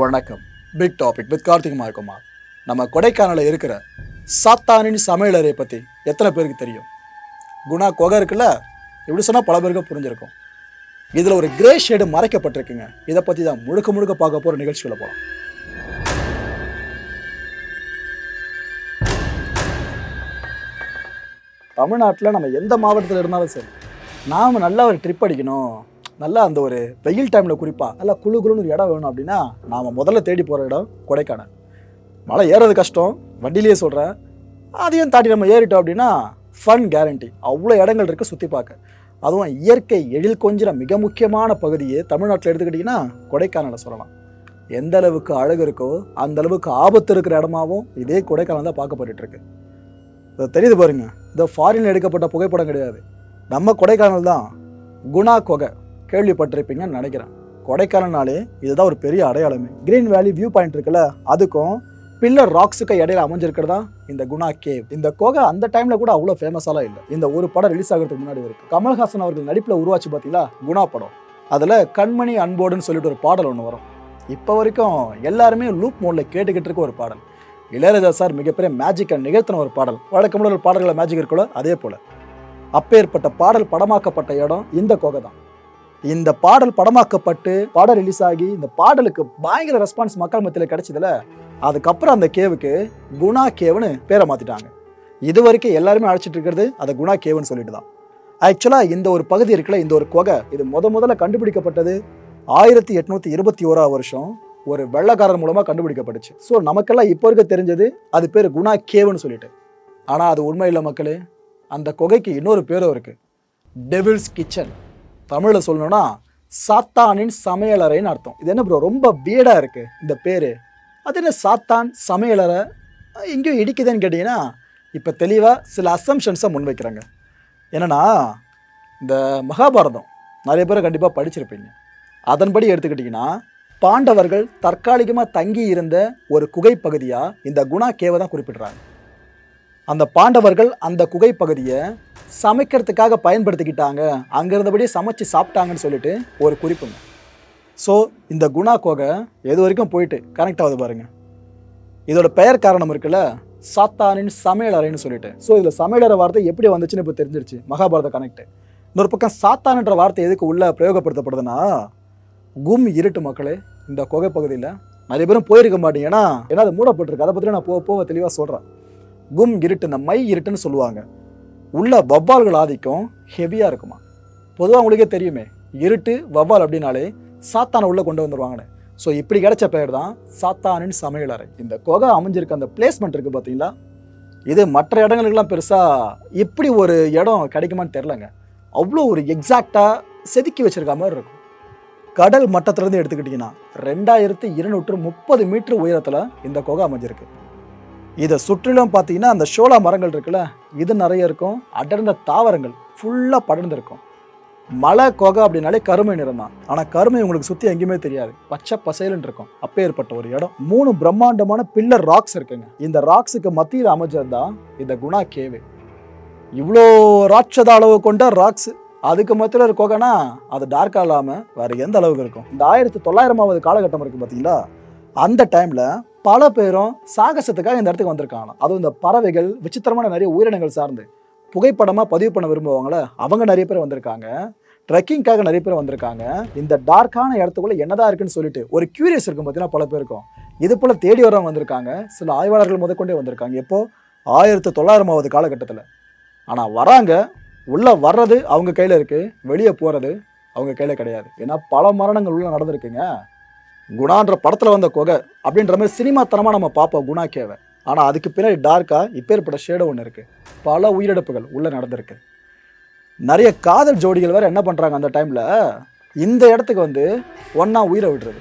வணக்கம். Big topic with Karthikumar Kumar நம்ம கொடைக்கானலில் இருக்கிற சாத்தானின் சமையலறை பற்றி எத்தனை பேருக்கு தெரியும்? குணா கொகை இருக்குல்ல? இப்படி சொன்னால் பல பேருக்கு புரிஞ்சிருக்கும். இதில் ஒரு கிரே ஷேடு மறைக்கப்பட்டிருக்குங்க. இதை பற்றி தான் முழுக்க முழுக்க பார்க்க போகிற நிகழ்ச்சிகளை போகலாம் தமிழ்நாட்டில் நம்ம எந்த மாவட்டத்தில் இருந்தாலும் சரி நாம் நல்லா ஒரு ட்ரிப் அடிக்கணும். நல்லா அந்த ஒரு வெயில் டைமில் குறிப்பாக நல்லா குளு குழுன்னு ஒரு இடம் வேணும் அப்படின்னா நாம் முதல்ல தேடி போகிற இடம் கொடைக்கானல். மலை ஏறது கஷ்டம் வண்டிலேயே சொல்கிறேன் அதையும் தாண்டி நம்ம ஏறிட்டோம் அப்படின்னா ஃபன் கேரண்டி அவ்வளோ இடங்கள் இருக்குது சுற்றி பார்க்க. அதுவும் இயற்கை எழில் கொஞ்சிற மிக முக்கியமான பகுதியே தமிழ்நாட்டில் எடுத்துக்கிட்டிங்கன்னா கொடைக்கானலை சொல்லலாம். எந்த அளவுக்கு அழகு இருக்கோ அந்த அளவுக்கு ஆபத்து இருக்கிற இடமாவும் இதே கொடைக்கானல் தான் பார்க்கப்பட்டுருக்கு இதை தெரியுது பாருங்க. இந்த ஃபாரின் எடுக்கப்பட்ட புகைப்படம் கிடையாது. நம்ம கொடைக்கானல் தான் குணா கொகை. கேள்விப்பட்டிருப்பீங்கன்னு நினைக்கிறேன். கொடைக்கானல்னாலே இதுதான் ஒரு பெரிய அடையாளமே. கிரீன் வேலி வியூ பாயிண்ட் இருக்குல்ல அதுக்கும் பில்லர் ராக்ஸுக்கு இடையில அமைஞ்சிருக்கிறதா? இந்த குணா கேவ் இந்த கோகை அந்த டைம்ல கூட அவ்வளோ ஃபேமஸாலாம் இல்லை. இந்த ஒரு படம் ரிலீஸ் ஆகிறதுக்கு முன்னாடி இருக்கு கமல்ஹாசன் அவர்கள் நடிப்பில் உருவாச்சு பார்த்தீங்களா குணா படம். அதில் கண்மணி அன்போடுன்னு சொல்லிட்டு ஒரு பாடல் ஒன்று வரும். இப்போ வரைக்கும் எல்லாருமே லூப் மோடில் கேட்டுக்கிட்டு இருக்க ஒரு பாடல். இளையராஜா சார் மிகப்பெரிய மேஜிக்கை நிகழ்த்தின ஒரு பாடல். வழக்கமுள்ள ஒரு பாடல்களை மேஜிக் இருக்குல்ல அதே போல். அப்பேற்பட்ட பாடல் படமாக்கப்பட்ட இடம் இந்த கோகை தான் இந்த பாடல் படமாக்கப்பட்டு படம் ரிலீஸ் ஆகி இந்த பாடலுக்கு பயங்கர ரெஸ்பான்ஸ் மக்கள் மத்தியில் கிடைச்சதுல அதுக்கப்புறம் அந்த கேவுக்கு குணா கேவுன்னு பேரை மாற்றிட்டாங்க இது வரைக்கும் எல்லாருமே அழைச்சிட்டு இருக்கிறது அதை குணா கேவுன்னு சொல்லிட்டு தான். ஆக்சுவலாக இந்த ஒரு பகுதி இருக்குல்ல இந்த ஒரு குகை இது முத முதல்ல கண்டுபிடிக்கப்பட்டது ஆயிரத்தி எட்நூற்றி இருபத்தி ஓராவது வருஷம் ஒரு வெள்ளக்காரர் மூலமாக கண்டுபிடிக்கப்பட்டுச்சு. ஸோ நமக்கெல்லாம் இப்போ இருக்க தெரிஞ்சது அது பேர் குணா கேவுன்னு சொல்லிட்டு. ஆனால் அது உண்மை இல்லை மக்களே. அந்த குகைக்கு இன்னொரு பேரும் இருக்குது டெவில்ஸ் கிச்சன் தமிழில் சொல்லணும்னா சாத்தானின் சமையலறைன்னு அர்த்தம். இது என்ன ப்ரோ ரொம்ப வீடாக இருக்குது இந்த பேர். அது என்ன சாத்தான் சமையலறை? எங்கேயும் இடிக்குதுன்னு கேட்டிங்கன்னா இப்போ தெளிவாக சில அசம்ஷன்ஸை முன்வைக்கிறாங்க என்னென்னா இந்த மகாபாரதம். நிறைய பேர் கண்டிப்பாக படிச்சிருப்பீங்க. அதன்படி எடுத்துக்கிட்டிங்கன்னா பாண்டவர்கள் தற்காலிகமாக தங்கி இருந்த ஒரு குகை பகுதியாக இந்த குணா கேவை தான் குறிப்பிடுறாங்க. அந்த பாண்டவர்கள் அந்த குகை பகுதியை சமைக்கிறதுக்காக பயன்படுத்திக்கிட்டாங்க. அங்கே இருந்தபடியே சமைச்சு சாப்பிட்டாங்கன்னு சொல்லிட்டு ஒரு குறிப்புங்க. ஸோ இந்த குணா கோகை எது வரைக்கும் போயிட்டு கனெக்ட் ஆகுது பாருங்க. இதோட பெயர் காரணம் இருக்குல்ல சாத்தானின் சமையலறைன்னு சொல்லிட்டு. ஸோ இதில் சமையலறை வார்த்தை எப்படி வந்துச்சுன்னு இப்போ தெரிஞ்சிருச்சு. மகாபாரத கனெக்ட் இன்னொரு பக்கம் சாத்தான்ன்ற வார்த்தை எதுக்கு உள்ள பிரயோகப்படுத்தப்படுதுன்னா கும் இருட்டு மக்களே இந்த குகை பகுதியில் நிறைய பேரும் போயிருக்க மாட்டீங்கன்னா ஏன்னா அது மூடப்பட்டிருக்கு. அதை பற்றி நான் போக போக தெளிவாக சொல்கிறேன் கும் இருட்டு இந்த மை இருட்டுன்னு சொல்லுவாங்க. உள்ள வவ்வால்கள் ஆதிக்கம் ஹெவியாக இருக்குமா? பொதுவாக உங்களுக்கே தெரியுமே இருட்டு வவ்வால் அப்படின்னாலே சாத்தானை உள்ளே கொண்டு வந்துடுவாங்கன்னு ஸோ இப்படி கிடைச்ச பெயர் தான் சாத்தானின் சமையலறை இந்த குகை அமைஞ்சிருக்க அந்த பிளேஸ்மெண்ட் இருக்குது பார்த்தீங்களா இது மற்ற இடங்களுக்கெல்லாம் பெருசாக இப்படி ஒரு இடம் கிடைக்குமான்னு தெரிலங்க அவ்வளோ ஒரு எக்ஸாக்டாக செதுக்கி வச்சிருக்க மாதிரி இருக்கும். கடல் மட்டத்திலேருந்து எடுத்துக்கிட்டிங்கன்னா ரெண்டாயிரத்து இருநூற்று முப்பது மீட்ரு உயரத்தில் இந்த குகை அமைஞ்சிருக்கு. இதை சுற்றிலும் பார்த்தீங்கன்னா அந்த ஷோலா மரங்கள் இருக்குல்ல இது நிறைய இருக்கும். அடர்ந்த தாவரங்கள் ஃபுல்லாக படர்ந்திருக்கும். மலை கொகை அப்படின்னாலே கருமை நிறம் தான். ஆனால் கருமை உங்களுக்கு சுற்றி எங்கேயுமே தெரியாது. பச்சை பசையலுன்னு இருக்கும். அப்பேற்பட்ட ஒரு இடம். மூணு பிரம்மாண்டமான பில்லர் ராக்ஸ் இருக்குங்க. இந்த ராக்ஸுக்கு மத்தியில் அமைஞ்சது தான் இந்த குணா கேவு. இவ்வளோ ராட்சத அளவு கொண்ட ராக்ஸ் அதுக்கு மத்தியில் ஒரு கொகைனா அது டார்க்காக இல்லாமல் வேறு எந்த அளவுக்கு இருக்கும்? இந்த ஆயிரத்தி தொள்ளாயிரமாவது காலகட்டம் இருக்குது பார்த்தீங்களா அந்த டைமில் பல பேரும் சாகசத்துக்காக இந்த இடத்துக்கு வந்திருக்காங்க அதுவும் இந்த பறவைகள் விசித்திரமான நிறைய உயிரினங்கள் சார்ந்து. புகைப்படமாக பதிவு பண்ண விரும்புவாங்களே அவங்க நிறைய பேர் வந்திருக்காங்க. ட்ரெக்கிங்காக நிறைய பேர் வந்திருக்காங்க. இந்த டார்க்கான இடத்துக்குள்ள என்னதான் இருக்குன்னு சொல்லிட்டு ஒரு கியூரியஸ் இருக்கும் பார்த்தீங்கன்னா பல பேருக்கும். இது போல தேடி வரவங்க வந்திருக்காங்க. சில ஆய்வாளர்கள் முதற்கொண்டே வந்திருக்காங்க. எப்போ? ஆயிரத்து தொள்ளாயிரமாவது காலகட்டத்தில். ஆனால் வராங்க. உள்ள வர்றது அவங்க கையில் இருக்கு. வெளியே போகிறது அவங்க கையில் கிடையாது. ஏன்னா பல மரணங்கள் உள்ள நடந்திருக்குங்க. குணான்ற படத்தில் வந்த கொகை அப்படின்ற மாதிரி சினிமாத்தனமாக நம்ம பார்ப்போம் குணா கேவை ஆனால் அதுக்கு பின்னாடி டார்க்காக இப்பேற்பட்ட ஷேடோ ஒன்று இருக்குது பல உயிரிழப்புகள் உள்ளே நடந்திருக்கு. நிறைய காதல் ஜோடிகள் வேறு என்ன பண்ணுறாங்க அந்த டைமில் இந்த இடத்துக்கு வந்து ஒன்றா உயிரை விடுறது.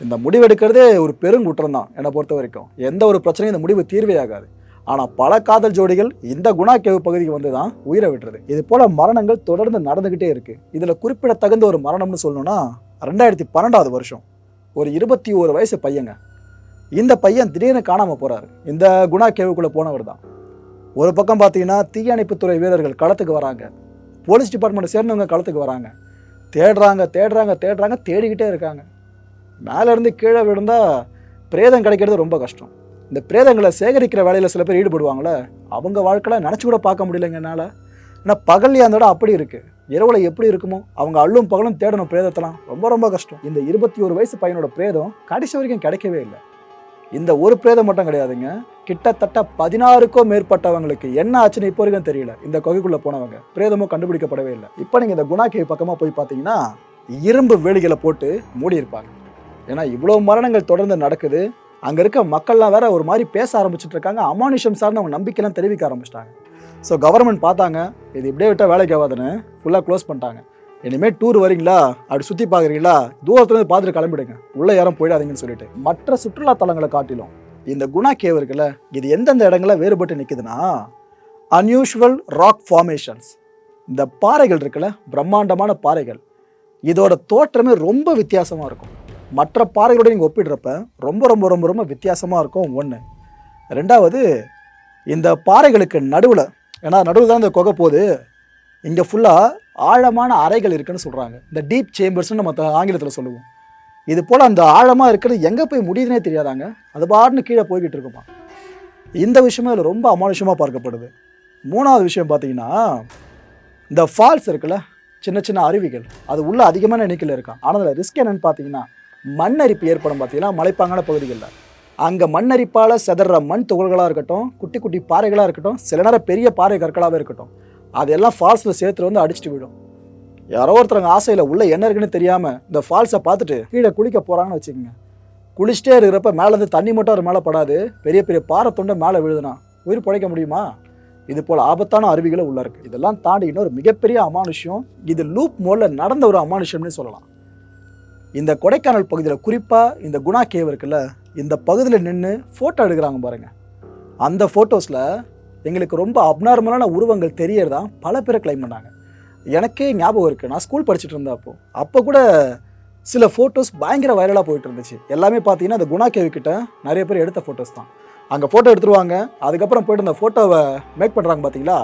இந்த முடிவு எடுக்கிறதே ஒரு பெருங்குற்றம் தான் என்னை பொறுத்த வரைக்கும். எந்த ஒரு பிரச்சனையும் இந்த முடிவு தீர்வே ஆகாது. ஆனால் பல காதல் ஜோடிகள் இந்த குணா கேவு பகுதிக்கு வந்து தான் உயிரை விடுறது. இது போல் மரணங்கள் தொடர்ந்து நடந்துக்கிட்டே இருக்குது இதில் குறிப்பிடத்தகுந்த ஒரு மரணம்னு சொல்லணும்னா ரெண்டாயிரத்தி பன்னெண்டாவது வருஷம். ஒரு இருபத்தி ஒரு வயசு பையங்க. இந்த பையன் திடீர்னு காணாமல் போகிறாரு இந்த குணா கேவுக்குள்ளே போனவர் தான். ஒரு பக்கம் பார்த்தீங்கன்னா தீயணைப்புத்துறை வீரர்கள் களத்துக்கு வராங்க. போலீஸ் டிபார்ட்மெண்ட் சேர்ந்தவங்க களத்துக்கு வராங்க. தேடுறாங்க தேடுறாங்க தேடுறாங்க தேடிக்கிட்டே இருக்காங்க. மேலேருந்து கீழே விழுந்தால் பிரேதம் கிடைக்கிறது ரொம்ப கஷ்டம். இந்த பிரேதங்களை சேகரிக்கிற வேலையில் சில பேர் ஈடுபடுவாங்களே அவங்க வாழ்க்கையில் நினச்சி கூட பார்க்க முடியலங்கனால என்னால். ஏன்னா பகல்லையா அந்த அப்படி இருக்குது இரவுல எப்படி இருக்குமோ அவங்க அள்ளும் பகலும் தேடணும் பிரேதத்தெல்லாம். ரொம்ப ரொம்ப கஷ்டம். இந்த இருபத்தி ஒரு வயசு பையனோட பிரேதம் கடைசி வரைக்கும் கிடைக்கவே இல்லை. இந்த ஒரு பிரேதம் மட்டும் கிடையாதுங்க. கிட்டத்தட்ட பதினாறுக்கும் மேற்பட்டவங்களுக்கு என்ன ஆச்சுன்னு இப்போ வரைக்கும் தெரியல. இந்த கொகைக்குள்ளே போனவங்க. பிரேதமும் கண்டுபிடிக்கப்படவே இல்லை. இப்போ நீங்க இந்த குணா கேவ் பக்கமா போய் பார்த்தீங்கன்னா இரும்பு வேலிகளை போட்டு மூடி இருப்பாங்க ஏன்னா இவ்வளோ மரணங்கள் தொடர்ந்து நடக்குது. அங்க இருக்க மக்கள்லாம் வேற ஒரு மாதிரி பேச ஆரம்பிச்சுட்டு இருக்காங்க. அமானுஷம் சார்ந்து அவங்க நம்பிக்கைலாம் தெரிவிக்க ஆரம்பிச்சிட்டாங்க. ஸோ கவர்மெண்ட் பார்த்தாங்க இது இப்படியே விட்டால் வேலைக்கு ஆகாதுன்னு ஃபுல்லாக க்ளோஸ் பண்ணிட்டாங்க. இனிமேல் டூர் வரீங்களா? அப்படி சுற்றி பார்க்குறீங்களா? தூரத்துலேருந்து பார்த்துட்டு கிளம்பிடுங்க. உள்ளே யாரும் போயிடாதீங்கன்னு சொல்லிட்டு மற்ற சுற்றுலா தலங்களை காட்டிலும் இந்த குணா கேவ் இருக்குல்ல இது எந்தெந்த இடங்களில் வேறுபட்டு நிற்குதுன்னா அன்யூஷுவல் ராக் ஃபார்மேஷன்ஸ் இந்த பாறைகள் இருக்குல்ல பிரம்மாண்டமான பாறைகள். இதோட தோற்றமே ரொம்ப வித்தியாசமாக இருக்கும். மற்ற பாறைகளோட நீங்கள் ஒப்பிடுறப்ப ரொம்ப ரொம்ப ரொம்ப ரொம்ப வித்தியாசமாக இருக்கும் ஒன்று ரெண்டாவது இந்த பாறைகளுக்கு நடுவில் ஏன்னா நடுவில் தான் இந்த குகை போகுது. இங்கே ஃபுல்லாக ஆழமான அறைகள் இருக்குன்னு சொல்கிறாங்க இந்த டீப் சேம்பர்ஸ்னு நம்ம ஆங்கிலத்தில் சொல்லுவோம். இது போல் அந்த ஆழமாக இருக்கிறது எங்கே போய் முடியுதுனே தெரியாதாங்க. அது பாட்டுன்னு கீழே போய்கிட்டு இருக்குமா. இந்த விஷயமே அதில் ரொம்ப அமானுஷமாக பார்க்கப்படுது. மூணாவது விஷயம் பார்த்தீங்கன்னா இந்த ஃபால்ஸ் இருக்குல்ல சின்ன சின்ன அருவிகள் அது உள்ளே அதிகமான எண்ணிக்கையில் இருக்கான். ஆனால் அதில் ரிஸ்க் என்னென்னு பார்த்தீங்கன்னா மண்ணரிப்பு ஏற்படும் பார்த்தீங்கன்னா மலைப்பாங்கான பகுதிகளில். அங்கே மண்ணரிப்பால் செதற மண் துகள்களாக இருக்கட்டும் குட்டி குட்டி பாறைகளாக இருக்கட்டும் சில நேரம் பெரிய பாறை கற்களாகவே இருக்கட்டும் அதெல்லாம் ஃபால்ஸில் சேர்த்துட்டு வந்து அடிச்சுட்டு விடும் யாரோ ஒருத்தரங்க ஆசையில் உள்ளே என்ன இருக்குன்னு தெரியாமல் இந்த ஃபால்ஸை பார்த்துட்டு கீழே குளிக்க போகிறாங்கன்னு வச்சுக்கோங்க. குளிச்சுட்டே இருக்கிறப்ப மேலேருந்து தண்ணி மட்டும் அவர் மேலே படாது பெரிய பெரிய பாறை தொண்டை மேலே விழுதுனா உயிர் பிழைக்க முடியுமா? இது போல் ஆபத்தான அருவிகளும் உள்ளே இருக்குது இதெல்லாம் தாண்டி இன்னொரு மிகப்பெரிய அமானுஷ்யம் இது லூப் மோலில் நடந்த ஒரு அமானுஷ்யம்னு சொல்லலாம். இந்த கொடைக்கானல் பகுதியில் குறிப்பாக இந்த குணா கேவ் இருக்குல்ல இந்த பகுதியில் நின்று ஃபோட்டோ எடுக்கிறாங்க பாருங்கள் அந்த ஃபோட்டோஸில் எங்களுக்கு ரொம்ப அப்நார்மலான உருவங்கள் தெரியறதான் பல பேர் கிளைம் பண்ணாங்க எனக்கே ஞாபகம் இருக்குது நான் ஸ்கூல் படிச்சுட்டு இருந்தேன் அப்போ. அப்போ கூட சில ஃபோட்டோஸ் பயங்கர வைரலாக போயிட்டு இருந்துச்சு. எல்லாமே பார்த்தீங்கன்னா அந்த குணா கேவிக்கிட்ட நிறைய பேர் எடுத்த ஃபோட்டோஸ் தான். அங்கே ஃபோட்டோ எடுத்துருவாங்க. அதுக்கப்புறம் போயிட்டு அந்த ஃபோட்டோவை மேக் பண்ணுறாங்க பார்த்தீங்களா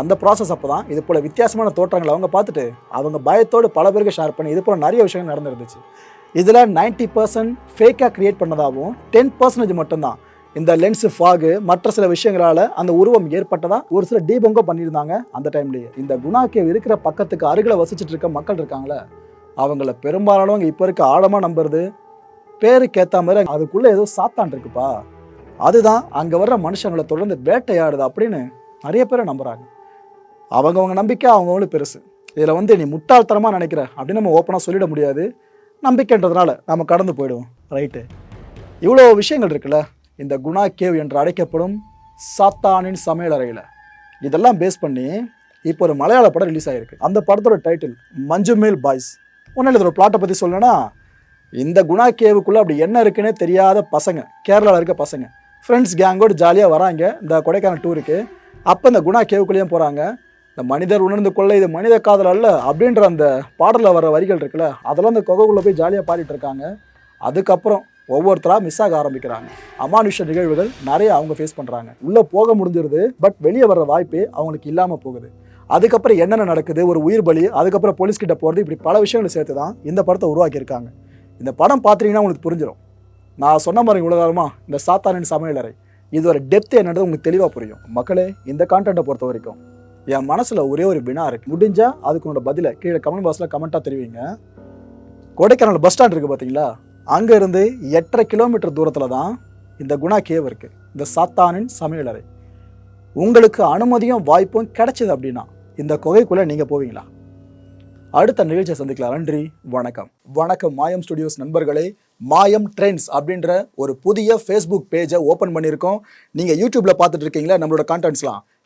அந்த ப்ராசஸ் அப்போ தான் இது போல் வித்தியாசமான தோற்றங்களை அவங்க பார்த்துட்டு அவங்க பயத்தோடு பல பேருக்கு ஷேர் பண்ணி இது போல் நிறைய விஷயங்கள் நடந்துருந்துச்சு. இதில் 90% பர்சன்ட் ஃபேக்காக க்ரியேட் பண்ணதாகவும் டென் பர்சன்டேஜ் மட்டும்தான். இந்த லென்ஸு ஃபாகு மற்ற சில விஷயங்களால் அந்த உருவம் ஏற்பட்டதாக ஒரு சில டீபொங்கோ பண்ணியிருந்தாங்க அந்த டைம்லேயே இந்த குணாக்கே இருக்கிற பக்கத்துக்கு அருகில் வசிச்சுட்டு இருக்க மக்கள் இருக்காங்களே அவங்கள பெரும்பாலானவங்க இப்போ இருக்க ஆழமாக நம்புறது பேருக்கேற்ற மாதிரி அதுக்குள்ளே ஏதோ சாத்தான் இருக்குப்பா. அதுதான் அங்கே வர்ற மனுஷங்களை தொடர்ந்து வேட்டையாடுது அப்படின்னு நிறைய பேரை நம்புகிறாங்க அவங்கவுங்க நம்பிக்கை அவங்கவுங்களும் பெருசு. இதில் வந்து நீ முட்டாள்தனமாக நினைக்கிற அப்படின்னு நம்ம ஓப்பனாக சொல்லிட முடியாது. நம்பிக்கைன்றதுனால நம்ம கடந்து போயிடுவோம். ரைட்டு இவ்வளோ விஷயங்கள் இருக்குல்ல? இந்த குணா கேவ் என்று அழைக்கப்படும் சாத்தானின் சமையலறையில் இதெல்லாம் பேஸ் பண்ணி இப்போ ஒரு மலையாள படம் ரிலீஸ் ஆகிருக்கு அந்த படத்தோட டைட்டில் மஞ்சுமேல் பாய்ஸ். ஒன்றும் இதோட பிளாட்டை பற்றி சொல்லணும்னா இந்த குணா கேவுக்குள்ளே அப்படி என்ன இருக்குன்னே தெரியாத பசங்க கேரளாவில் இருக்க பசங்க. ஃப்ரெண்ட்ஸ் கேங்கோடு ஜாலியாக வராங்க. இந்த கொடைக்கானல் டூருக்கு அப்போ இந்த குணா கேவுக்குள்ளேயும் போகிறாங்க இந்த மனிதர் உணர்ந்து கொள்ள இது மனித காதல் அல்ல அப்படின்ற அந்த பாடலில் வர வரிகள் இருக்குல்ல அதெல்லாம் அந்த கொகைக்குள்ளே போய் ஜாலியாக பாடிட்டு இருக்காங்க. அதுக்கப்புறம் ஒவ்வொருத்தராக மிஸ் ஆக ஆரம்பிக்கிறாங்க. அமானுஷ நிகழ்வுகள் நிறைய அவங்க ஃபேஸ் பண்ணுறாங்க உள்ளே போக முடிஞ்சிருது பட் வெளியே வர்ற வாய்ப்பே அவங்களுக்கு இல்லாமல் போகுது. அதுக்கப்புறம் என்னென்ன நடக்குது ஒரு உயிர் பலி அதுக்கப்புறம் போலீஸ்கிட்ட போகிறது இப்படி பல விஷயங்களை சேர்த்து தான் இந்த படத்தை உருவாக்கியிருக்காங்க. இந்த படம் பார்த்தீங்கன்னா உங்களுக்கு புரிஞ்சிடும் நான் சொன்ன மாதிரி இவ்வளோ இந்த சாத்தானின் சமையலறை இதோட டெப்த் என்னன்றது உங்களுக்கு தெளிவாக புரியும். மக்களே இந்த கான்டென்ட்டை பொறுத்த வரைக்கும் என் மனசில் ஒரே ஒரு வினா இருக்கு. முடிஞ்சா அதுக்கு உன்னோட பதிலை கீழே கமெண்ட் பாக்ஸில் கமெண்ட்டாக தெரிவிங்க. கொடைக்கானல் பஸ் ஸ்டாண்ட் இருக்குது பார்த்தீங்களா அங்கேருந்து எட்டரை கிலோமீட்டர் தூரத்தில் தான் இந்த குணா கேவ் இருக்குது இந்த சாத்தானின் சமையலறை உங்களுக்கு அனுமதியும் வாய்ப்பும் கிடைச்சது அப்படின்னா இந்த குகைக்குள்ளே நீங்கள் போவீங்களா? அடுத்த நிகழ்ச்சியை சந்திக்கலாம். நன்றி வணக்கம். வணக்கம் மாயம் ஸ்டுடியோஸ் நண்பர்களே. மாயம் ட்ரெண்ட்ஸ் அப்படின்ற ஒரு புதிய ஃபேஸ்புக் பேஜை ஓப்பன் பண்ணியிருக்கோம். நீங்கள் யூடியூப்பில் பார்த்துட்டு இருக்கீங்களா? நம்மளோட கான்டென்ட்ஸ்லாம்